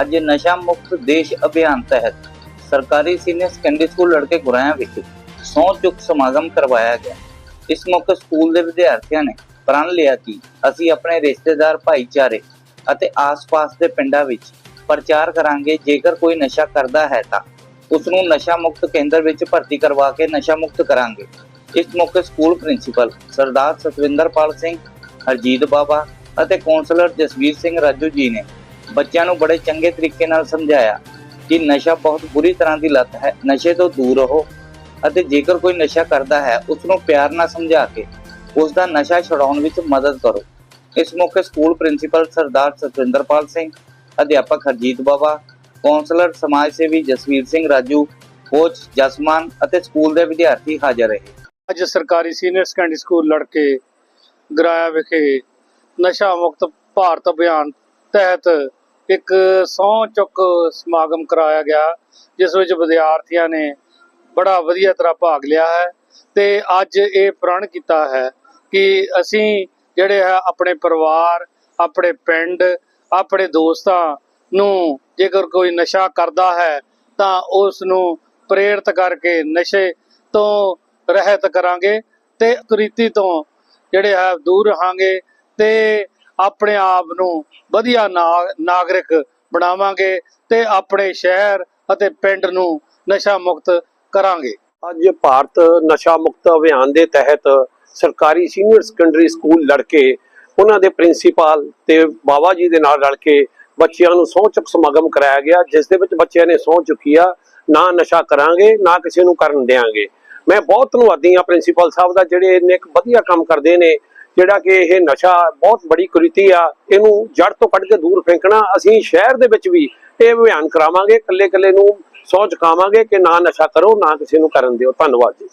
ਅੱਜ ਨਸ਼ਾ ਮੁਕਤ ਦੇਸ਼ ਅਭਿਆਨ ਤਹਿਤ ਸਰਕਾਰੀ ਸੀਨੀਅਰ ਸੈਕੰਡਰੀ ਸਕੂਲ ਲੜਕੇ ਗੁਰਾਇਆ ਵਿਖੇ ਸਹੁੰ ਚੁੱਕ ਸਮਾਗਮ ਕਰਵਾਇਆ ਗਿਆ। ਇਸ ਮੌਕੇ ਸਕੂਲ ਦੇ ਵਿਦਿਆਰਥੀਆਂ ਨੇ ਪ੍ਰਣ ਲਿਆ ਕਿ ਅਸੀਂ ਆਪਣੇ ਰਿਸ਼ਤੇਦਾਰ, ਭਾਈਚਾਰੇ ਅਤੇ ਆਸ-ਪਾਸ ਦੇ ਪਿੰਡਾਂ ਵਿੱਚ ਪ੍ਰਚਾਰ ਕਰਾਂਗੇ। ਜੇਕਰ ਕੋਈ ਨਸ਼ਾ ਕਰਦਾ ਹੈ ਤਾਂ ਉਸ ਨੂੰ ਨਸ਼ਾ ਮੁਕਤ ਕੇਂਦਰ ਵਿੱਚ ਭਰਤੀ ਕਰਵਾ ਕੇ ਨਸ਼ਾ ਮੁਕਤ ਕਰਾਂਗੇ। ਇਸ ਮੌਕੇ ਸਕੂਲ ਪ੍ਰਿੰਸੀਪਲ ਸਰਦਾਰ ਸਤਵਿੰਦਰਪਾਲ ਸਿੰਘ, ਹਰਜੀਤ ਬਾਬਾ ਅਤੇ ਕੌਂਸਲਰ ਜਸਵੀਰ ਸਿੰਘ ਰਾਜੂ ਜੀ ਨੇ ਬੱਚਿਆਂ ਨੂੰ ਬੜੇ ਚੰਗੇ ਤਰੀਕੇ ਨਾਲ ਸਮਝਾਇਆ ਕਿ ਨਸ਼ਾ ਬਹੁਤ ਬੁਰੀ ਤਰ੍ਹਾਂ ਦੀ ਲਤ ਹੈ, ਨਸ਼ੇ ਤੋਂ ਦੂਰ ਰਹੋ ਅਤੇ ਜੇਕਰ ਕੋਈ ਨਸ਼ਾ ਕਰਦਾ ਹੈ ਉਸ ਨੂੰ ਪਿਆਰ ਨਾਲ ਸਮਝਾ ਕੇ ਉਸ ਦਾ ਨਸ਼ਾ ਛੁਡਾਉਣ ਵਿੱਚ ਮਦਦ ਕਰੋ। ਇਸ ਮੌਕੇ ਸਕੂਲ ਪ੍ਰਿੰਸੀਪਲ ਸਰਦਾਰ ਸਤਵਿੰਦਰਪਾਲ ਸਿੰਘ, ਅਧਿਆਪਕ ਹਰਜੀਤ ਬਾਬਾ ਕਾਉਂਸਲਰ ਸਮਾਜ ਸੇਵੀ ਜਸਵੀਰ ਸਿੰਘ ਰਾਜੂ, ਕੋਚ ਜਸਮਾਨ ਅਤੇ ਸਕੂਲ ਦੇ ਵਿਦਿਆਰਥੀ ਹਾਜ਼ਰ ਰਹੇ। ਅੱਜ ਸਰਕਾਰੀ ਸੀਨੀਅਰ ਸੈਕੰਡਰੀ ਸਕੂਲ ਲੜਕੇ ਗਰਾਇਆ ਵਿਖੇ ਨਸ਼ਾ ਮੁਕਤ ਭਾਰਤ ਅਭਿਆਨ ਤਹਿਤ ਇੱਕ ਸਹੁੰ ਚੁੱਕ ਸਮਾਗਮ ਕਰਾਇਆ ਗਿਆ, ਜਿਸ ਵਿੱਚ ਵਿਦਿਆਰਥੀਆਂ ਨੇ ਬੜਾ ਵਧੀਆ ਤਰ੍ਹਾਂ ਭਾਗ ਲਿਆ ਹੈ ਤੇ ਅੱਜ ਇਹ ਪ੍ਰਣ ਕੀਤਾ ਹੈ ਕਿ ਅਸੀਂ ਜਿਹੜੇ ਹੈ ਆਪਣੇ ਪਰਿਵਾਰ, ਆਪਣੇ ਪਿੰਡ, ਆਪਣੇ ਦੋਸਤਾਂ ਨੂੰ ਜੇਕਰ ਕੋਈ ਨਸ਼ਾ ਕਰਦਾ ਹੈ ਤਾਂ ਉਸ ਨੂੰ ਪ੍ਰੇਰਿਤ ਕਰਕੇ ਨਸ਼ੇ ਤੋਂ ਰਹਿਤ ਕਰਾਂਗੇ ਤੇ ਕੁਰੀਤੀ ਤੋਂ ਜਿਹੜੇ ਹੈ ਦੂਰ ਰਹਾਂਗੇ ਤੇ ਆਪਣੇ ਆਪ ਨੂੰ ਵਧੀਆ ਨਾਗਰਿਕ ਬਣਾਵਾਂਗੇ ਤੇ ਆਪਣੇ ਸ਼ਹਿਰ ਅਤੇ ਪਿੰਡ ਨੂੰ ਨਸ਼ਾ ਮੁਕਤ ਕਰਾਂਗੇ। ਅੱਜ ਭਾਰਤ ਨਸ਼ਾ ਮੁਕਤ ਅਭਿਆਨ ਦੇ ਤਹਿਤ ਸਰਕਾਰੀ ਸੀਨੀਅਰ ਸੈਕੰਡਰੀ ਸਕੂਲ ਲੜਕੇ, ਉਹਨਾਂ ਦੇ ਪ੍ਰਿੰਸੀਪਲ ਤੇ ਬਾਬਾ ਜੀ ਦੇ ਨਾਲ ਰਲ ਕੇ ਬੱਚਿਆਂ ਨੂੰ ਸਹੁੰ ਚੁੱਕ ਸਮਾਗਮ ਕਰਾਇਆ ਗਿਆ, ਜਿਸ ਦੇ ਵਿੱਚ ਬੱਚਿਆਂ ਨੇ ਸਹੁੰ ਚੁੱਕੀ ਆ, ਨਾ ਨਸ਼ਾ ਕਰਾਂਗੇ, ਨਾ ਕਿਸੇ ਨੂੰ ਕਰਨ ਦੇਵਾਂਗੇ ਮੈਂ ਬਹੁਤ ਧੰਨਵਾਦੀ ਆ ਪ੍ਰਿੰਸੀਪਲ ਸਾਹਿਬ ਦਾ, ਜਿਹੜੇ ਇੰਨੇ ਇੱਕ ਵਧੀਆ ਕੰਮ ਕਰਦੇ ਨੇ ਜਿਹੜਾ ਕਿ ਇਹ ਨਸ਼ਾ ਬਹੁਤ ਬੜੀ ਕੁਰੀਤੀ ਆ, ਇਹਨੂੰ ਜੜ ਤੋਂ ਕੱਢ ਕੇ ਦੂਰ ਫੇਂਕਣਾ, ਅਸੀਂ ਸ਼ਹਿਰ ਦੇ ਵਿੱਚ ਵੀ ਇਹ ਅਭਿਆਨ ਕਰਾਵਾਂਗੇ, ਇਕੱਲੇ ਇਕੱਲੇ ਨੂੰ ਸਹੁੰ ਚੁਕਾਵਾਂਗੇ ਕਿ ਨਾ ਨਸ਼ਾ ਕਰੋ, ਨਾ ਕਿਸੇ ਨੂੰ ਕਰਨ ਦਿਓ। ਧੰਨਵਾਦ ਜੀ।